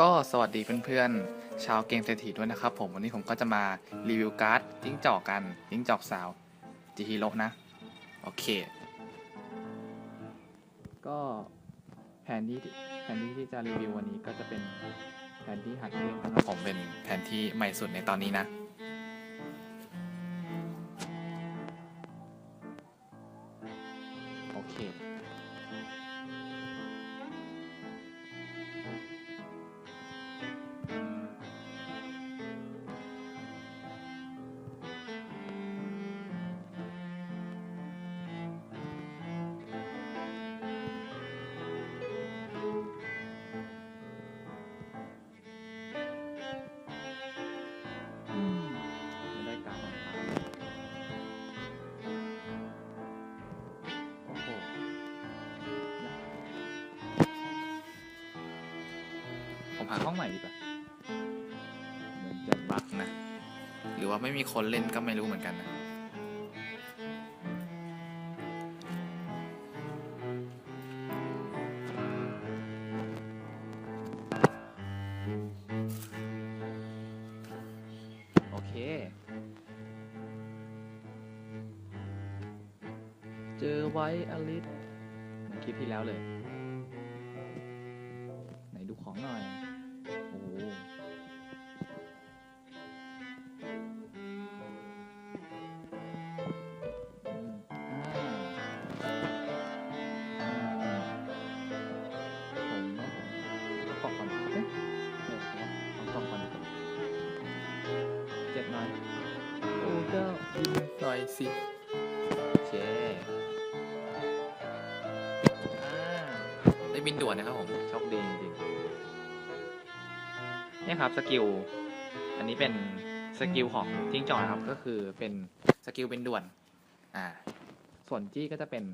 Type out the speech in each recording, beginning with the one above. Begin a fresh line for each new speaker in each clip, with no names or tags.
ก็สวัสดีเพื่อนๆ ชาวเกมเศรษฐีด้วยนะครับผมวันนี้ผมก็จะมารีวิวการ์ดจิ้งจอกกันจิ้งจอกสาวจีฮีโร่นะ โอเค ก็แผนที่แผนที่ที่จะรีวิววันนี้ก็จะเป็นแผนที่หัดเล่นนะครับผมเป็นแผนที่ใหม่สุดในตอนนี้นะ ผมหาห้องใหม่ดีกว่าเหมือนจะบั๊กนะ หรือว่าไม่มีคนเล่นก็ไม่รู้เหมือนกันนะโอเคเจอไว้อลิสเหมือนคลิปที่แล้วเลย ไหนดูของหน่อย สิโอเคอ่าได้บินด่วนนะครับผมโชคดีจริงๆเนี่ยครับสกิลอันนี้เป็นสกิลของทิ้งจอกนะครับก็คือเป็นสกิลบินด่วนอ่าส่วนจี้ก็จะเป็น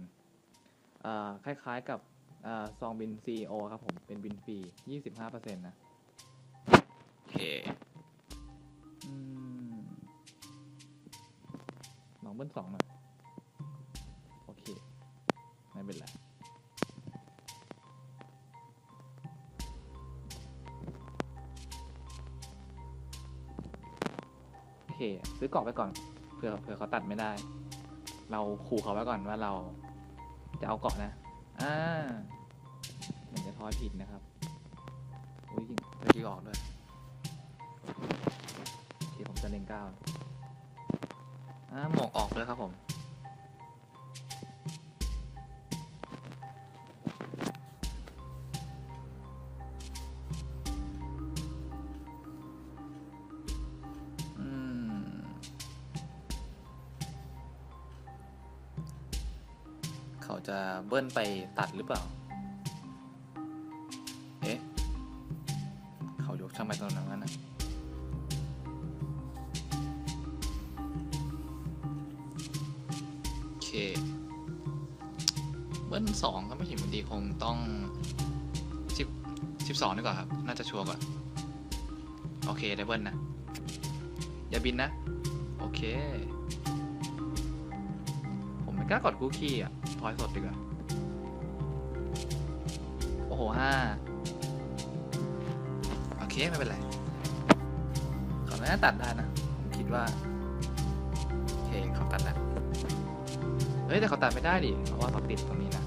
เอ่อคล้ายๆกับเอ่อซองบิน CEO ครับผมเป็นบินฟรี25%นะโอเคอืมล องเบิ้ลสองหน่อยโอเค ไม่เป็นไรโอเค ซื้อกรอบไปก่อนเผื่อเผื่อเขาตัดไม่ได้ เราขู่เขาไว้ก่อนว่าเราจะเอาเกาะนะ อ่าเหมือนจะทอยผิดนะครับอุ้ยจริงเมื่อกี้ออกด้วยโอเคผมจะเล็งเก้า อ่าหมวกออกเลยครับผม อืม เขาจะเบิ้ลไปตัดหรือเปล่า เคเบิ้ลสองก็ไม่ถึงพอดีคงต้องสิบสิบสองดีกว่าครับ น่าจะชัวร์กว่า โอเคได้เบิ้ลนะ อย่าบินนะ โอเค ผมไม่กล้ากดคุกกี้อะทอยสดดีกว่า โอ้โหห้าโอเค ไม่เป็นไรเขาน่าจะตัดได้นะ ผมคิดว่า ฮ้ยแต่เขาตัดไม่ได้ดิ เพราะว่าเขาติดตรงนี้นะ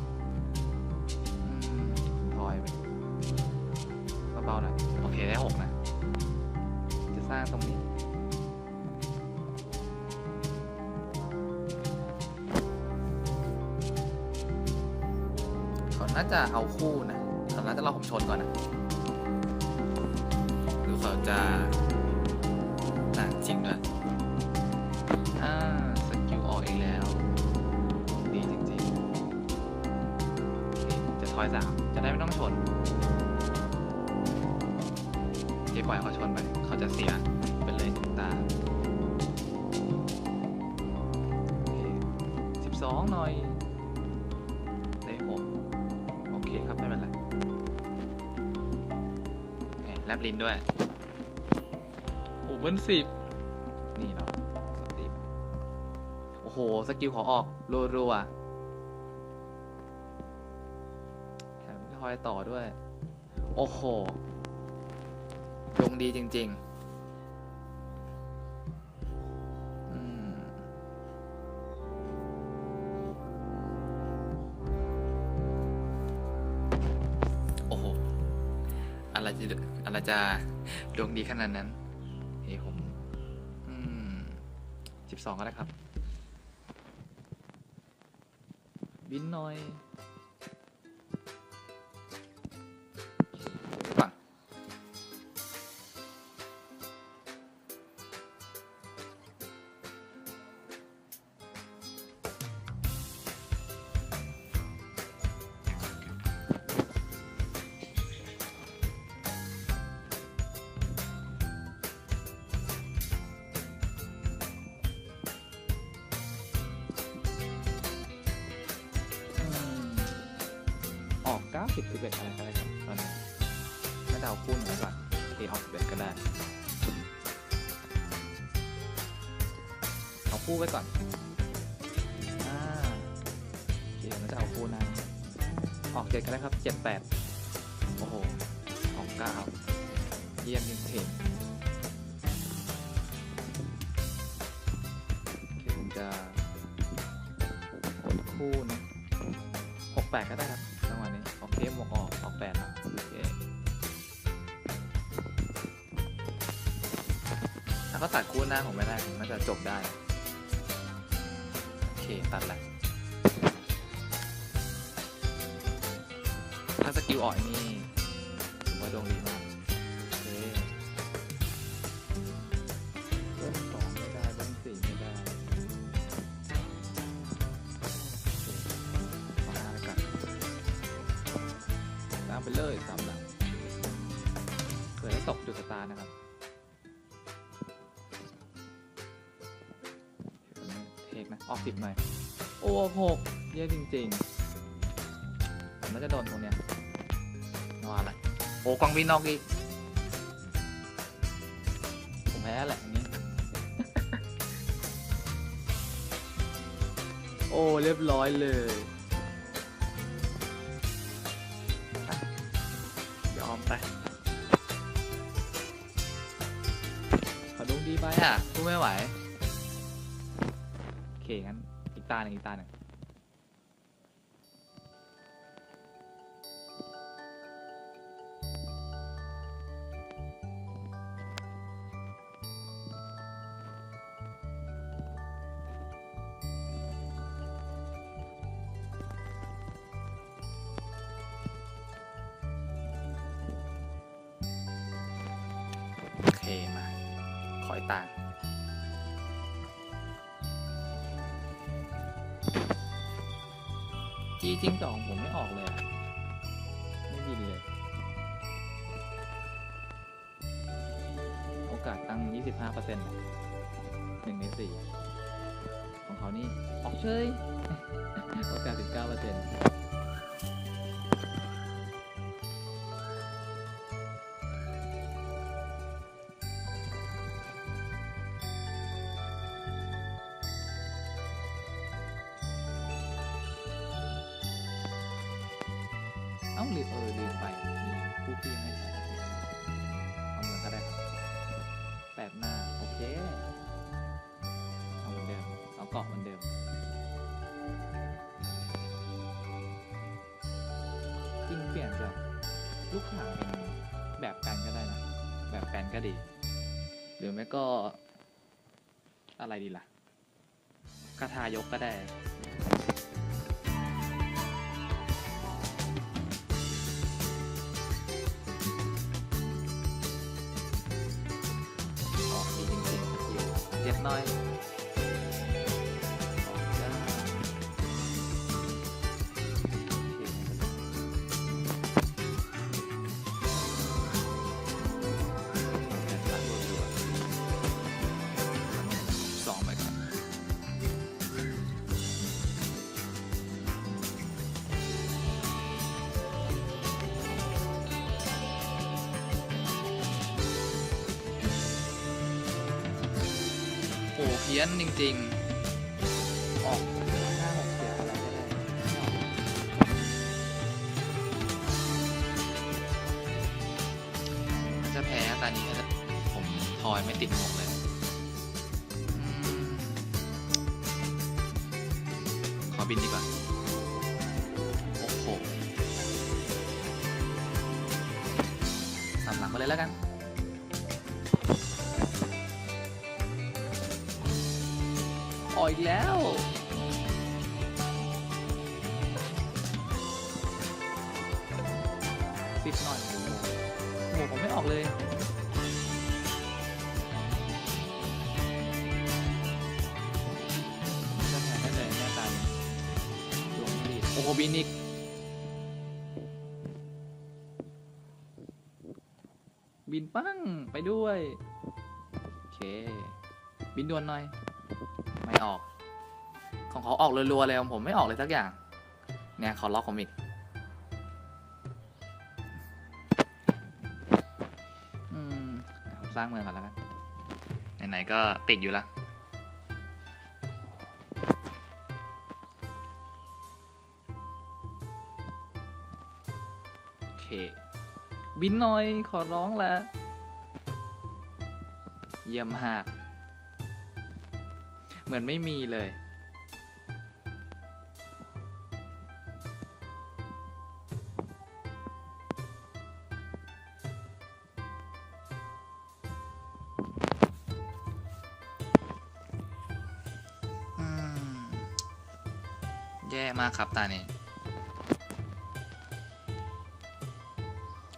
อืมทอยไปเบาๆหน่อยโอเคได้หกนะ จะสร้างตรงนี้ เขาน่าจะเอาคู่นะเขาน่าจะรอผมชนก่อนนะ หรือเขาจะ อเคจะทอยสามจะได้ไม่ต้องชนโอเคปล่อยเขาชนไป เขาจะเสียไปเลยถึงตาโอเคสิบสองหน่อยได้หกโอเคครับ ไม่เป็นไรโอเคแลบลิ้นด้วยโอ้เบิ้ลสิบนี่เนาะสติปโอ้โห สกิลขอออกรัวๆ อยต่อด้วย โอ้โหดวงดีจริง ๆ อืม โอ้โห อะไรจะอะไรจะดวงดีขนาดนั้น เฮ้ยผม อืมสิบสองก็ได้ครับ บินหน่อย สิบสิบเอ็ดอะไรก็ได้ครับตอนนี้ไม่ได้เอาคู่หนึ่งไว้ก่อนโอเคออกสิบเอ็ดก็ได้เอาคู่ไว้ก่อนอ่าโอเคเราจะเอาคู่นั้นออกเจ็ดก็ได้ครับเจ็ดแปดโอ้โหออกเก้าเยี่ยมจริงๆโอเคผมจะกดคู่นะหกแปดก็ได้ครับ ถ้าตัดคู่หน้าผมไม่ได้ผมน่าจะจบได้ โอเค ตัดแหละถ้าสกิลอ่อยนี่ถือว่าดวงดีมากโอเคเบิ้ลสองไม่ได้เบิ้ลสี่ไม่ได้โอเคมาห้าแล้วกันตามไปเลยสามหลังเผื่อได้ตกจุดสตาร์นะครับ สิบหน่อย โอ้หกเยอะจริงๆผมน่าจะโดนตรงเนี้ยว่าอะไร โอ้กองบินนอกอีก ผมแพ้แหละอันนี้ โอ้ เรียบร้อยเลยอะยอมไป ขอดวงดีไปอะสู้ไม่ไหวโอ เคงั้นอีกตาหนึ่งอีกตาหนึ่งโอเคมาขออีกตา จีจิ้งจอกผมไม่ออกเลยอะไม่บินเลย โอกาสตั้ง25เปอร์เซ็นต์หนึ่งในสี่ของเขานี่ ออกเฉยโอกาส19เปอร์เซ็นต์าลืมเออลืมไปมีคู่ที่ยังไม่ใช้เอาเหมือนก็ได้ครับแปดหน้า โอเค เอาเหมือนเดิม เอาเกาะเหมือนเดิมจริงเปลี่ยนจากลูกข่างเป็นแบบแปนก็ได้นะ แบบแปนก็ดี หรือไม่ก็ อะไรดีล่ะคาทายกก็ได้ ล พี้ยนจริงๆ ออกห้าหกเจ็ดอะไรก็ได้ม่ออกจะแพ้ตอนนี้ผมทอยไม่ติดหมกเลยขอบินดีกว่า โอ้โหสามหลังไปเลยแล้วกัน ออีกแล้ว สิบหน่อยโอ้โหมวกผมไม่ออกเลยจะแทนได้เลยแม่ตาลงรีโอ้โหบินอีกบินปั้งไปด้วย โอเค บินด่วนหน่อย ไม่ออก ของเขาออกรัวๆเลยของผมไม่ออกเลยสักอย่าง เนี่ยเขาล็อกผมอีกอืมผมสร้างเมืองก่อนแล้วกันไหนๆก็ติดอยู่ละโอเค บินหน่อยขอร้องละเยี่ยมมาก มือนไม่มีเลย อืม แย่มากครับตานี้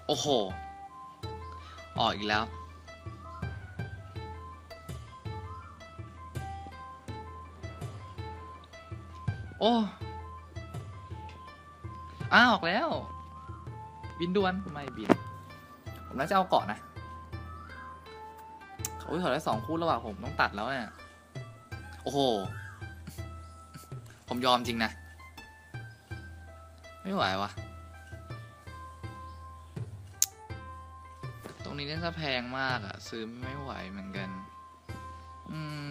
โอ้โห ออกอีกแล้ว โอ้อ้าออกแล้ว บินด่วนไม่บิน ผมน่าจะเอาเกาะนะเขาถอดได้สองคู่แล้วว่ะผมต้องตัดแล้วเนี่ย โอ้โห ผมยอมจริงนะ ไม่ไหววะตรงนี้น่าจะแพงมากอะซื้อไม่ไหวเหมือนกัน อืม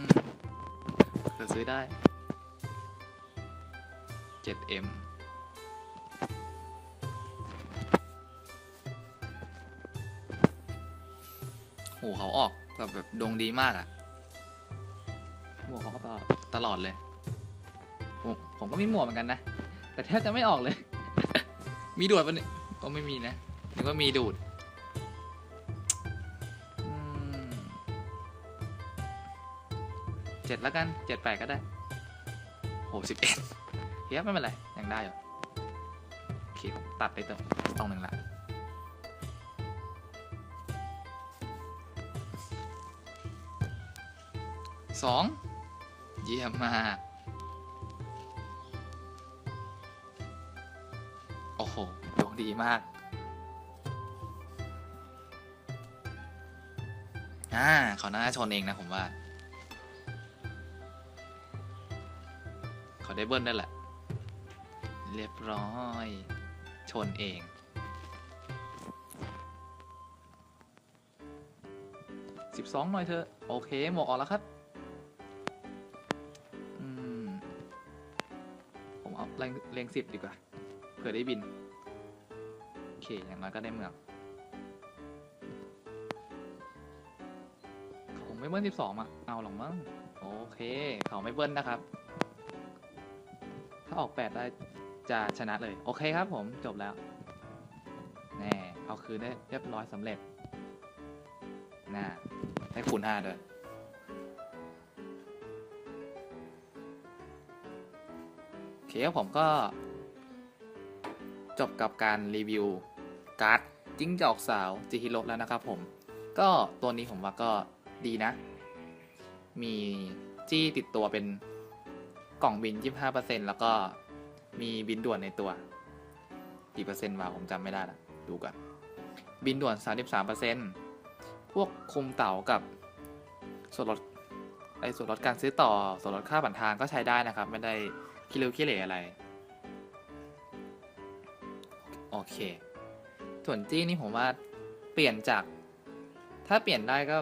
แต่ซื้อได้ 7M โหเขาออกแบบแบบดวงดีมากอะหมวกเขาก็ตลอดตลอดเลย ผมผมก็มีหมวกเหมือนกันนะ แต่แทบจะไม่ออกเลย มีดูดปะเนี่ยก็ไม่มีนะนึกว่ามีดูดเจ็ดแล้วกันเจ็ดแปดก็ได้โหสิบเอ็ด เฮียไม่เป็นไรยังได้อยู่โอเคผมตัดไปตรงตรงหนึ่งละสองเยี่ยมมากโอ้โหดวงดีมากอ่าเขาน่าชนเองนะผมว่า เขาได้เบิ้ลได้แหละ เรียบร้อย ชนเองสิบสองหน่อยเถอะ โอเค หมวกออกแล้วครับอืมผมเอาแรงเลงสิบดีกว่า เผื่อได้บิน โอเค อย่างน้อยก็ได้เมืองเขาไม่เบิ้ลสิบสองอะ เอาหรอกมั้ง โอเค เขาไม่เบิ้ลนะครับ ถ้าออกแปดได้ จะชนะเลย โอเคครับผมจบแล้วแน่เอาคืนได้เรียบร้อยสำเร็จน่าได้คูณห้าด้วยโอเคครับผมก็ จบกับการรีวิว การ์ดจิ้งจอกสาวจิฮิโร่แล้วนะครับผม ก็ตัวนี้ผมว่าก็ดีนะ มีจี้ติดตัวเป็นกล่องบิน 25%แล้วก็ มีบินด่วนในตัว กี่เปอร์เซ็นต์วะผมจำไม่ได้ละดูก่อน บินด่วน 33%พวกคุมเต่ากับส่วนลดไอ้ส่วนลดการซื้อต่อส่วนลดค่าผ่านทางก็ใช้ได้นะครับ ไม่ได้คิริวคิเหลอะไร โอเคส่วนจี้นี่ผมว่าเปลี่ยนจาก ถ้าเปลี่ยนได้ก็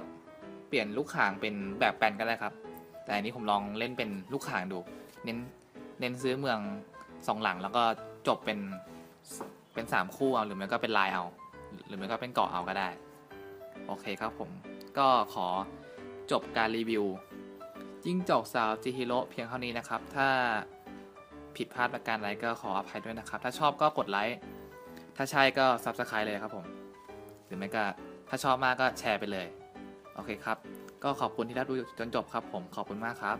เปลี่ยนลูกข่างเป็นแบบแปลนก็ได้ครับ แต่อันนี้ผมลองเล่นเป็นลูกข่างดู เน้นเน้นซื้อเมือง สองหลังแล้วก็จบเป็นเป็นสามคู่เอาหรือไม่ก็เป็นลายเอา หรือไม่ก็เป็นเกาะเอาก็ได้ โอเคครับผม ก็ขอจบการรีวิวจิ้งจอกสาวจิฮิโร่เพียงเท่านี้นะครับ ถ้าผิดพลาดประการใดก็ขออภัยด้วยนะครับ ถ้าชอบก็กดไลค์ถ้าใช่ก็ Subscribe เลยครับผม หรือไม่ก็ถ้าชอบมากก็แชร์ไปเลย โอเคครับ ก็ขอบคุณที่รับดูจนจบครับผมขอบคุณมากครับ